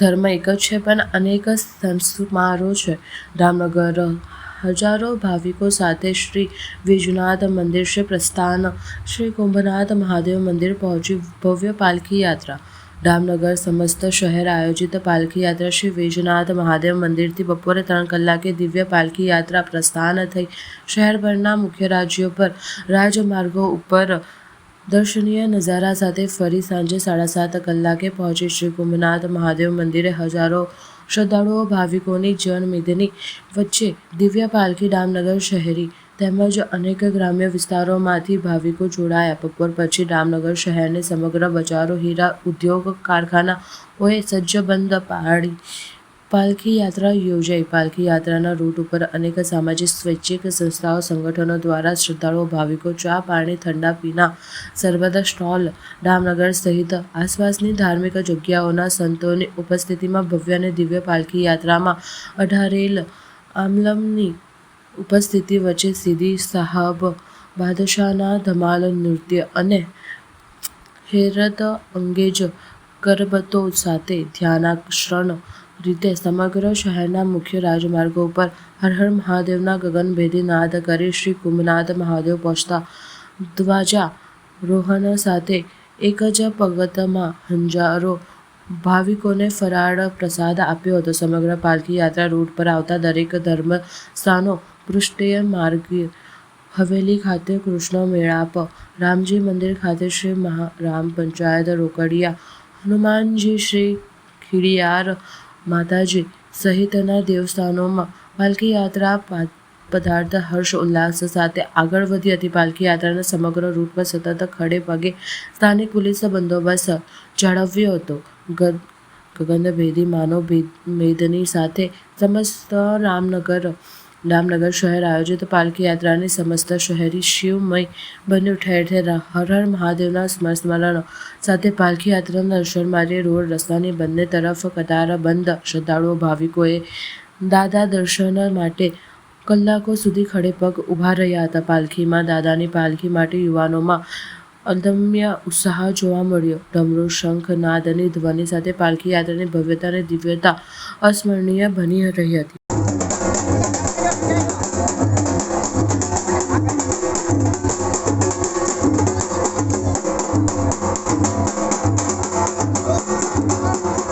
ધર્મ એક જ છે, પણ અનેક સંસ્મારો છે. રામનગર, હજારો ભાવિકો સાથે શ્રી વિજુનાથ મંદિર, શ્રી પ્રસ્થાન, શ્રી કુંભનાથ મહાદેવ મંદિર પહોંચી ભવ્ય પાલખી યાત્રા. રામનગર સમસ્ત શહેર આયોજિત પાલખી યાત્રા. શ્રી વૈજનાથ મહાદેવ મંદિરથી બપોરે ત્રણ કલાકે દિવ્ય પાલખી યાત્રા પ્રસ્થાન થઈ. શહેરભરના મુખ્ય રાજ્યો પર રાજમાર્ગો ઉપર દર્શનીય નજારા સાથે ફરી સાંજે સાડા સાત કલાકે પહોંચી શ્રી કુંભનાથ મહાદેવ મંદિરે હજારો શ્રદ્ધાળુઓ, ભાવિકોની જનમેદની વચ્ચે દિવ્ય પાલખી ડામનગર શહેરી તેમજ અનેક ગ્રામ્ય વિસ્તારોમાંથી ભાવિકો જોડાયા. બપોર પછી રામનગર શહેરની સમગ્ર બજારો, હીરા ઉદ્યોગ, કારખાનાઓએ સજ્જબંધ પાડી પાલખી યાત્રા યોજાઈ. પાલખી યાત્રાના રૂટ ઉપર અનેક સામાજિક, સ્વૈચ્છિક સંસ્થાઓ, સંગઠનો દ્વારા શ્રદ્ધાળુઓ, ભાવિકો ચા પાણી, ઠંડા પીણા સરબત સ્ટોલ રામનગર સહિત આસપાસની ધાર્મિક જગ્યાઓના સંતોની ઉપસ્થિતિમાં ભવ્ય અને દિવ્ય પાલખી યાત્રામાં અઢારેલ આમલમની ઉપસ્થિતિ વચ્ચે સીધી સાહબ, બાદશાહના ધમાલ નૃત્ય અને હેરત અંગેજ કરબતો સાથે ધ્યાનાકર્ષણ રીતે સમગ્ર શહેરના મુખ્ય રાજમાર્ગો ઉપર હર હર મહાદેવના ગગનભેદી નાદ કરી શ્રી કુંભનાથ મહાદેવ પહોંચતા ધ્વજા રોહન સાથે એક જ પગતમાં હંજારો ભાવિકોને ફરાળ પ્રસાદ આપ્યો હતો. સમગ્ર પાલખી યાત્રા રૂટ પર આવતા દરેક ધર્મ સ્થાનો પૃષ્ઠીય માર્ગે હવેલી ખાતે કૃષ્ણ મેળાપ, રામજી મંદિર ખાતે શ્રી મહા રામ પંચાયત રોકડિયા, હનુમાનજી શ્રી ખીડિયાર માતાજી સહિતના દેવસ્થાનોમાં પાલખી યાત્રા પદાર્થ હર્ષ ઉલ્લાસ સાથે આગળ વધી હતી. પાલખી યાત્રાના સમગ્ર રૂટ સતત ખડે પગે સ્થાનિક પોલીસ બંદોબસ્ત જાળવ્યો હતો. ગગનભેદી માનવ ભેદ- મેદની સાથે સમસ્ત રામનગર રામનગર શહેર આયોજિત પાલખી યાત્રાની સમસ્ત શહેરી શિવમય બન્યું. ઠેર ઠેર હર હર મહાદેવના સ્મરણો સાથે પાલખી યાત્રાના દર્શન માટે રોડ રસ્તાની બંને તરફ કતારબંધ શ્રદ્ધાળુઓ, ભાવિકોએ દાદા દર્શન માટે કલાકો સુધી ખડે પગ ઊભા રહ્યા હતા. પાલખીમાં દાદાની પાલખી માટે યુવાનોમાં અદમ્ય ઉત્સાહ જોવા મળ્યો. ડમરો શંખ નાદની ધ્વનિ સાથે પાલખી યાત્રાની ભવ્યતા અને દિવ્યતા અસ્મરણીય બની રહી હતી. Música